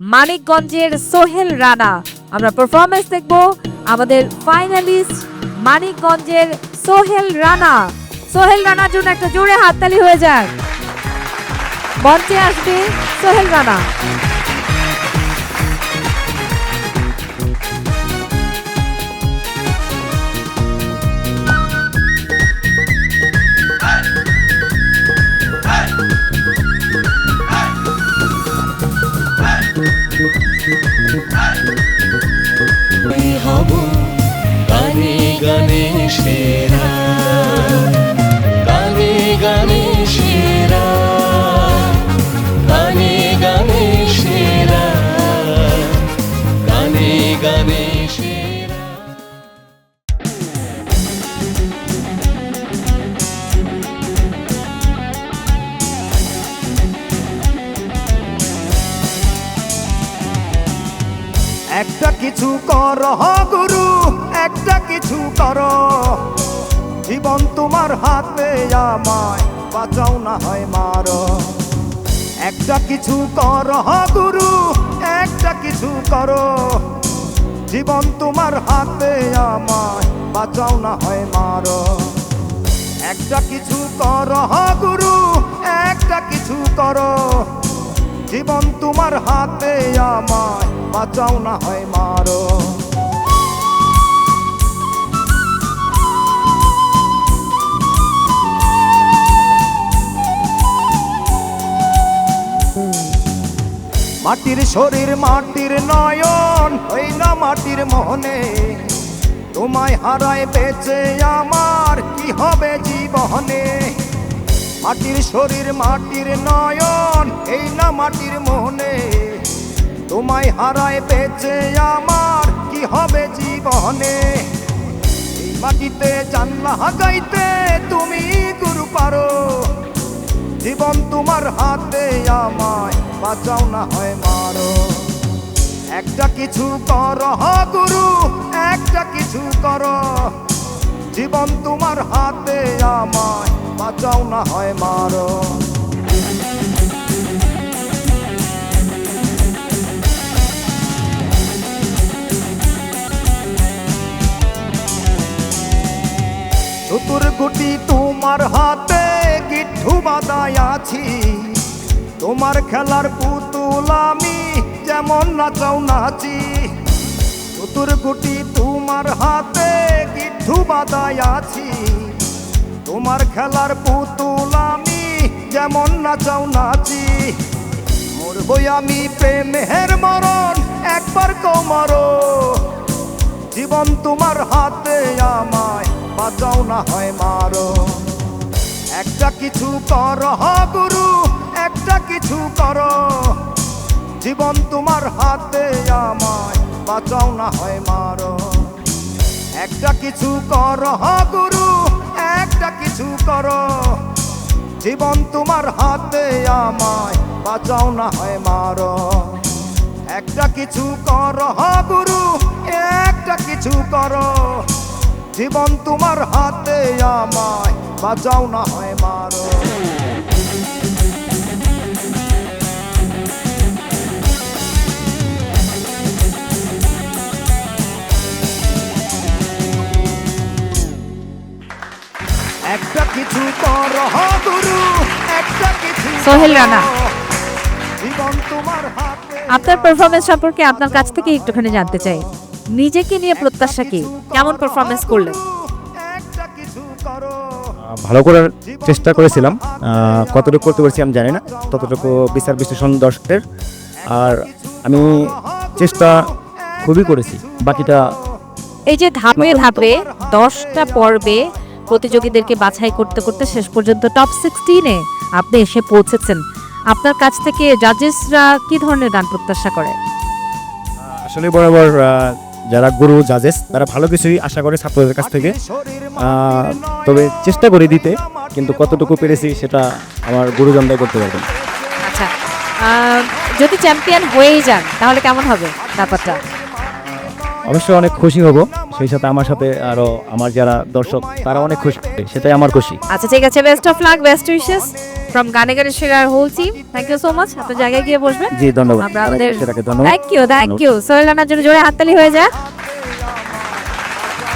মানিকগঞ্জের সোহেল রানা। আমরা পারফরমেন্স দেখব আমাদের ফাইনালিস্ট মানিকগঞ্জের সোহেল রানা। সোহেল রানার জন্য একটা জোরে হাততালি হয়ে যাক। মঞ্চে আসবে সোহেল রানা। হব গানে গানে সেরা। একটা কিছু কর গুরু, একটা কিছু কর। জীবন তোমার হাতে আমায়, বাঁচাও না হয় মার। একটা কিছু কর গুরু, একটা কিছু কর। জীবন তোমার হাতে আমায়, বাঁচাও না হয় মার। একটা কিছু কর গুরু, একটা কিছু কর। জীবন তোমার হাতে আমায়, বাঁচাও না হয় মারো। মাটির শরীর মাটির নয়ন না মাটির মোহনে। তোমায় হারায় বেঁচে আমার, কি হবে জীবনে? মাটির শরীর, মাটির নয়ন, এই না মাটির মনে। তোমায় হারায় বেঁচে আমার, কি হবে জীবনে? মাটিতে জানলা গাইতে তুমি গুরু পারো। জীবন তোমার হাতে আমায়, বাঁচাও না হয় মারো। একটা কিছু কর গুরু, একটা কিছু কর। জীবন তোমার হাতে আমায় বাঁচাও না হয় মারো। চতুর গুটি তোমার হাতে গিঠু বাদায় আছি। তোমার খেলার পুতুল আমি যেমন নাচাও নাচি। চতুর গুটি তোমার হাতে গিঠু বাদায় আছি। তোমার খেলার পুতুল আমি যেমন নাচাও নাচি। মরবই আমি প্রেমের মরণ, একবার কমারো। জীবন তোমার হাতে আমায়, বাঁচাও না হয় মারো। একটা কিছু কর গুরু, একটা কিছু কর। জীবন তোমার হাতে আমায়, বাঁচাও না হয় মারো। একটা কিছু কর গুরু একটা কিছু করো। জীবন তোমার হাতে আমায়, বাঁচাও না হয় মারো। একটা কিছু করো গুরু, একটা কিছু করো। জীবন তোমার হাতে আমায়, বাঁচাও না হয় মারো। কিছু কর গুরু একটা কিছু সোহেল। রানা। জীবন তোমার হাতে আপনার পারফরমেন্স সম্পর্কে আপনার কাছ থেকে একটুখানি জানতে চাই। নিজেকে নিয়ে প্রত্যাশা কি? কেমন পারফরমেন্স করলেন? ভালো করার চেষ্টা করেছিলাম। কতটুকু করতে পেরেছি আমি জানি না। ততটুকু বিচার বিশ্লেষণ দর্শকের আর আমি চেষ্টা খুবই করেছি। বাকিটা এই যে ধাপে ধাপে দশটা পর্বে প্রতিযোগীদেরকে বাছাই করতে করতে শেষ পর্যন্ত টপ সিক্সটিনে আপনি এসে পৌঁছেছেন। আপনার কাছ থেকে জাজেসরা কি ধরনের গান প্রত্যাশা করে? আসলে বরাবর যারা গুরু জাজেস তারা ভালো কিছুই আশা করে ছাত্রদের কাছ থেকে। তবে চেষ্টা করে দিতে কিন্তু কতটুকু পেরেছি সেটা আমার গুরুজনরাই করতে পারবেন আচ্ছা যদি চ্যাম্পিয়ন হয়েই যান তাহলে কেমন হবে ব্যাপারটা? অবশ্যই অনেক খুশি হব। সেই সাথে আমার সাথে আরও আমার যারা দর্শক তারা অনেক খুশি। সেটাই আমার খুশি। আচ্ছা ঠিক আছে best of luck best wishes from গানে গানে সেরার whole team thank you so much আপনার জায়গায় গিয়ে বসবেন। জি ধন্যবাদ। আমরা আমাদের thank you thank you Sohel রানার জন্য জোরে হাততালি হয়ে যায়